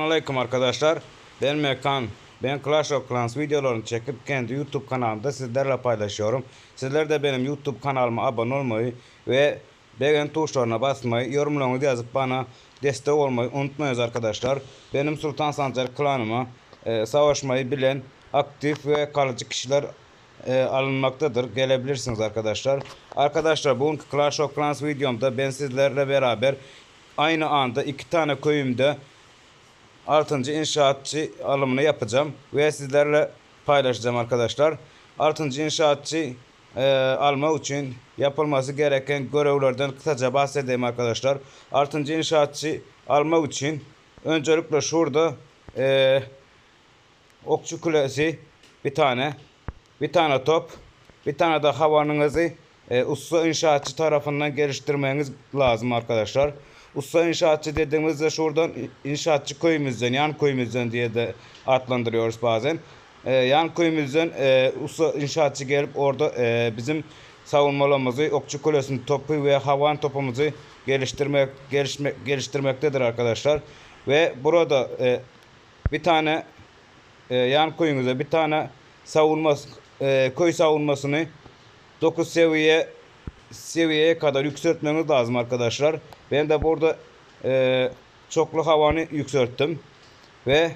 Aleyküm arkadaşlar. Ben Mekan. Ben Clash of Clans videolarını çekip kendi YouTube kanalımda sizlerle paylaşıyorum. Sizler de benim YouTube kanalıma abone olmayı ve beğen tuşlarına basmayı, yorumlarınızı yazıp bana destek olmayı unutmayınız arkadaşlar. Benim Sultan Sancar klanıma e, savaşmayı bilen aktif ve kalıcı kişiler e, alınmaktadır. Gelebilirsiniz arkadaşlar. Arkadaşlar bugünkü Clash of Clans videomda ben sizlerle beraber aynı anda iki tane köyümde 6. inşaatçı alımını yapacağım ve sizlerle paylaşacağım arkadaşlar. 6. inşaatçı e, alma için yapılması gereken görevlerden kısaca bahsedeyim arkadaşlar. 6. inşaatçı alma için öncelikle şurada e, okçu kulesi bir tane bir tane top bir tane de havanınızı e, usta inşaatçı tarafından geliştirmeniz lazım arkadaşlar. Usta inşaatçı dediğimizde şuradan inşaatçı köyümüzden, yan köyümüzden diye de adlandırıyoruz bazen. E, yan köyümüzden e, usta inşaatçı gelip orada e, bizim savunmalarımızı, okçu kulesinin topu ve havan topumuzu geliştirmek, gelişmek, geliştirmektedir arkadaşlar. Ve burada e, bir tane e, yan köyümüze bir tane savunma e, köy savunmasını 9 seviye seviyeye kadar yükseltmeniz lazım arkadaşlar. Ben de burada e, çoklu havanı yükselttim. Ve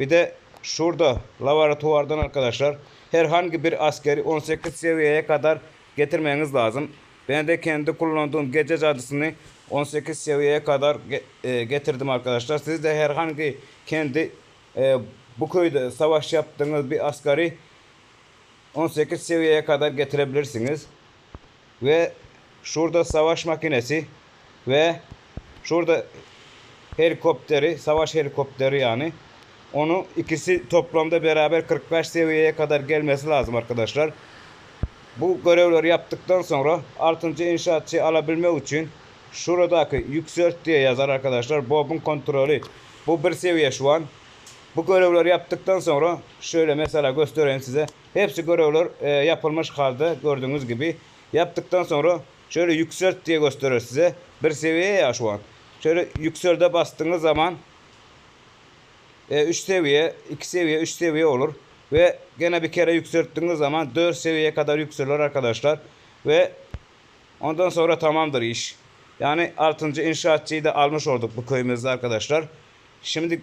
bir de şurada laboratuvardan arkadaşlar herhangi bir askeri 18 seviyeye kadar getirmeniz lazım. Ben de kendi kullandığım gece cadısını 18 seviyeye kadar e, getirdim arkadaşlar. Siz de herhangi kendi e, bu köyde savaş yaptığınız bir askeri 18 seviyeye kadar getirebilirsiniz. Ve şurada savaş makinesi ve şurada helikopteri, savaş helikopteri yani. Onu ikisi toplamda beraber 45 seviyeye kadar gelmesi lazım arkadaşlar. Bu görevleri yaptıktan sonra 6. inşaatçı alabilmek için şuradaki yükselt diye yazar arkadaşlar. Bob'un kontrolü. Bu bir seviye şu an. Bu görevleri yaptıktan sonra şöyle mesela göstereyim size. Hepsi görevler e, yapılmış halde gördüğünüz gibi. Yaptıktan sonra şöyle yükselt diye gösteriyor size. Bir seviye ya şu an. Şöyle yükselde bastığınız zaman 3 seviye, 2 seviye, 3 seviye olur. Ve gene bir kere yükselttiğiniz zaman 4 seviyeye kadar yükselir arkadaşlar. Ve ondan sonra tamamdır iş. Yani 6. inşaatçıyı da almış olduk bu köyümüzde arkadaşlar. Şimdi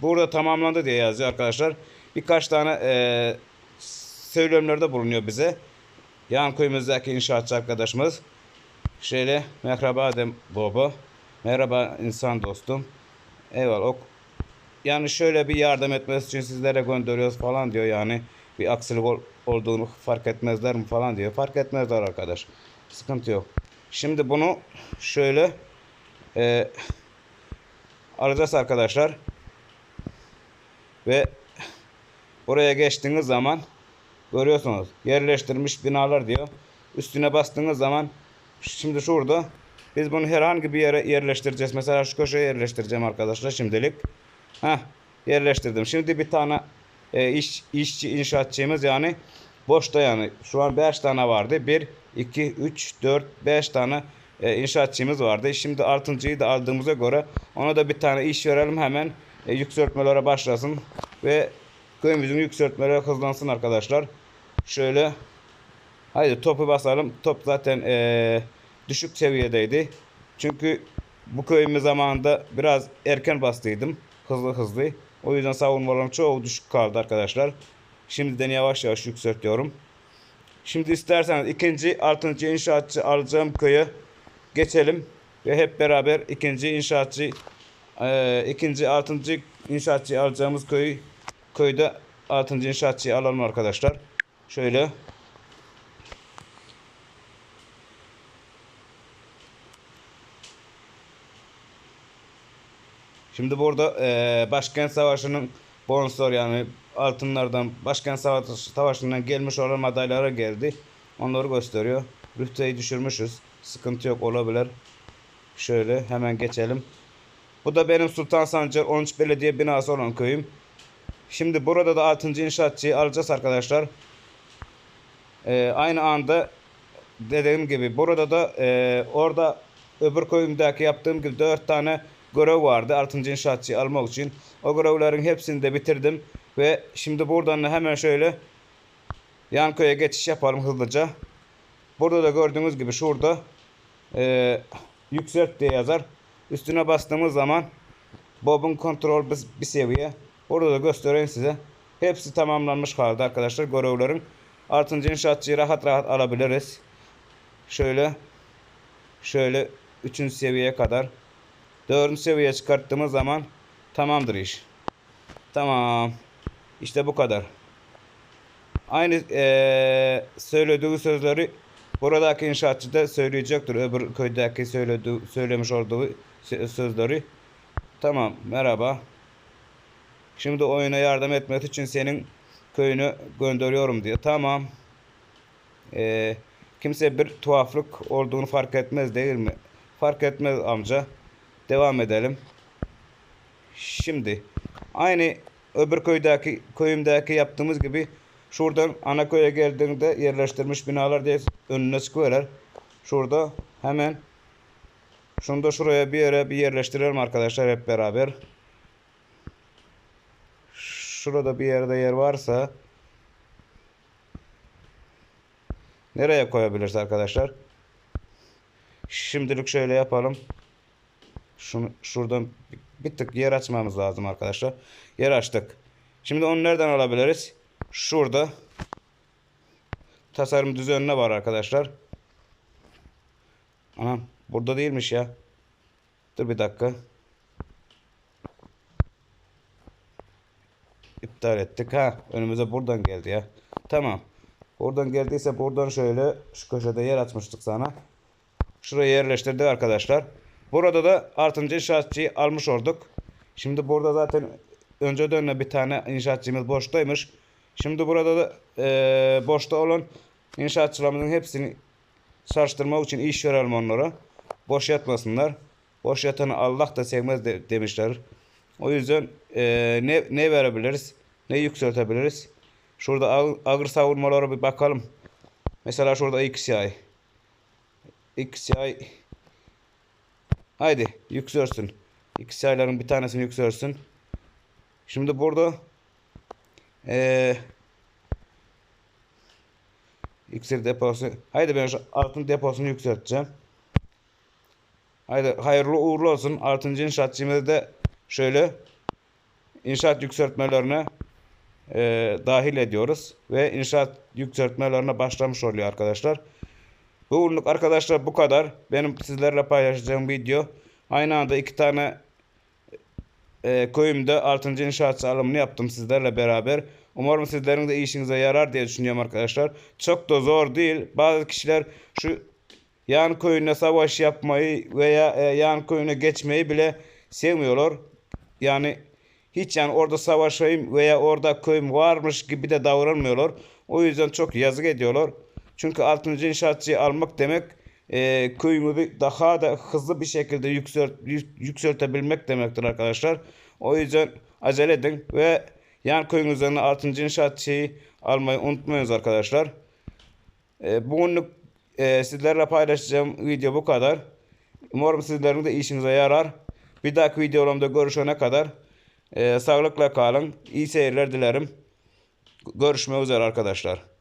burada tamamlandı diye yazıyor arkadaşlar. Birkaç tane eee söylemlerde bulunuyor bize. Yan köyümüzdeki inşaatçı arkadaşımız. Şöyle merhaba dem baba. Merhaba insan dostum. Eyvallah. Ok. Yani şöyle bir yardım etmesi için sizlere gönderiyoruz falan diyor yani. Bir aksilik ol- olduğunu fark etmezler mi falan diyor. Fark etmezler arkadaş. Sıkıntı yok. Şimdi bunu şöyle eee alacağız arkadaşlar. Ve buraya geçtiğiniz zaman görüyorsunuz yerleştirmiş binalar diyor. Üstüne bastığınız zaman şimdi şurada biz bunu herhangi bir yere yerleştireceğiz. Mesela şu köşeye yerleştireceğim arkadaşlar şimdilik. Heh, yerleştirdim. Şimdi bir tane e, iş işçi inşaatçımız yani boşta yani şu an 5 tane vardı. 1 2 3 4 5 tane e, inşaatçımız vardı. Şimdi 6.yı da aldığımıza göre ona da bir tane iş verelim hemen e, yükseltmelere başlasın ve köyümüzün yükseltmeleri hızlansın arkadaşlar. Şöyle haydi topu basalım. Top zaten e, düşük seviyedeydi. Çünkü bu köyümüz zamanında biraz erken bastıydım. Hızlı hızlı. O yüzden savunmalarım çoğu düşük kaldı arkadaşlar. Şimdiden yavaş yavaş yükseltiyorum. Şimdi isterseniz ikinci, altıncı inşaatçı alacağım köye geçelim. Ve hep beraber ikinci inşaatçı, eee ikinci, altıncı inşaatçı alacağımız köyü, köyde altıncı inşaatçıyı alalım arkadaşlar. Şöyle. Şimdi burada eee Başkent Savaşı'nın sponsor yani altınlardan Başkent Savaşı, Savaşı'ndan gelmiş olan madalyalara geldi. Onları gösteriyor. Rühteyi düşürmüşüz. Sıkıntı yok olabilir. Şöyle hemen geçelim. Bu da benim Sultan Sancar 13 Belediye binası olan köyüm. Şimdi burada da 6. inşaatçıyı alacağız arkadaşlar. Eee, aynı anda dediğim gibi burada da eee, orada öbür köyümdeki yaptığım gibi 4 tane görev vardı 6. inşaatçıyı almak için. O görevlerin hepsini de bitirdim. Ve şimdi buradan da hemen şöyle yan köye geçiş yapalım hızlıca. Burada da gördüğünüz gibi şurada e, yükselt diye yazar. Üstüne bastığımız zaman Bob'un kontrol bir seviye. Orada da göstereyim size. Hepsi tamamlanmış halde arkadaşlar görevlerin. 6. inşaatçıyı rahat rahat alabiliriz. Şöyle şöyle 3. seviyeye kadar 4. seviyeye çıkarttığımız zaman tamamdır iş. Tamam. İşte bu kadar. Aynı eee söylediği sözleri buradaki inşaatçı da söyleyecektir. Öbür köydeki söylediği, söylemiş olduğu sö- sözleri. Tamam merhaba. Şimdi oyuna yardım etmek için senin köyünü gönderiyorum diyor. Tamam. Eee, kimse bir tuhaflık olduğunu fark etmez değil mi? Fark etmez amca. Devam edelim. Şimdi aynı öbür köydeki köyümdeki yaptığımız gibi şuradan ana köye geldiğinde yerleştirmiş binalar diye önüne çıkıyorlar. Şurada hemen şunu da şuraya bir yere bir yerleştirelim arkadaşlar hep beraber. Şurada bir yerde yer varsa nereye koyabiliriz arkadaşlar? Şimdilik şöyle yapalım. Şunu şuradan bir, tık yer açmamız lazım arkadaşlar. Yer açtık. Şimdi onu nereden alabiliriz? Şurada tasarım düzenine var arkadaşlar. Anam burada değilmiş ya. Dur bir dakika. İptal ettik. Ha önümüze buradan geldi ya. Tamam. Buradan geldiyse buradan şöyle şu köşede yer açmıştık sana. Şuraya yerleştirdik arkadaşlar. Burada da 6. inşaatçıyı almış olduk. Şimdi burada zaten önceden de bir tane inşaatçımız boştaymış. Şimdi burada da eee, boşta olan inşaatçılarımızın hepsini çalıştırmak için iş verelim onlara. Boş yatmasınlar. Boş yatanı Allah da sevmez de, demişler. O yüzden eee, ne, ne verebiliriz? Ne yükseltebiliriz? Şurada ağır, ağır savunmalara bir bakalım. Mesela şurada XCI. XCI Haydi yükselsin. XCI'ların bir tanesini yükselsin. Şimdi burada eee iksir deposu. Haydi ben şu altın deposunu yükselteceğim. Haydi hayırlı uğurlu olsun. Altıncı inşaatçımızı da şöyle inşaat yükseltmelerine eee, dahil ediyoruz. Ve inşaat yükseltmelerine başlamış oluyor arkadaşlar. Bugünlük arkadaşlar bu kadar. Benim sizlerle paylaşacağım video. Aynı anda iki tane e, köyümde 6. inşaatçı alımını yaptım sizlerle beraber. Umarım sizlerin de işinize yarar diye düşünüyorum arkadaşlar. Çok da zor değil. Bazı kişiler şu yan köyüne savaş yapmayı veya e, yan köyüne geçmeyi bile sevmiyorlar. Yani hiç yani orada savaşayım veya orada köyüm varmış gibi de davranmıyorlar. O yüzden çok yazık ediyorlar. Çünkü 6. inşaatçıyı almak demek e, köyümü daha da hızlı bir şekilde yüksel, yük- yükseltebilmek demektir arkadaşlar. O yüzden acele edin ve yan köyünüzden 6. inşaatçıyı almayı unutmayınız arkadaşlar. E, bugünlük e, sizlerle paylaşacağım video bu kadar. Umarım sizlerin de işinize yarar. Bir dahaki videolarımda görüşene kadar e, sağlıkla kalın. İyi seyirler dilerim. Görüşmek üzere arkadaşlar.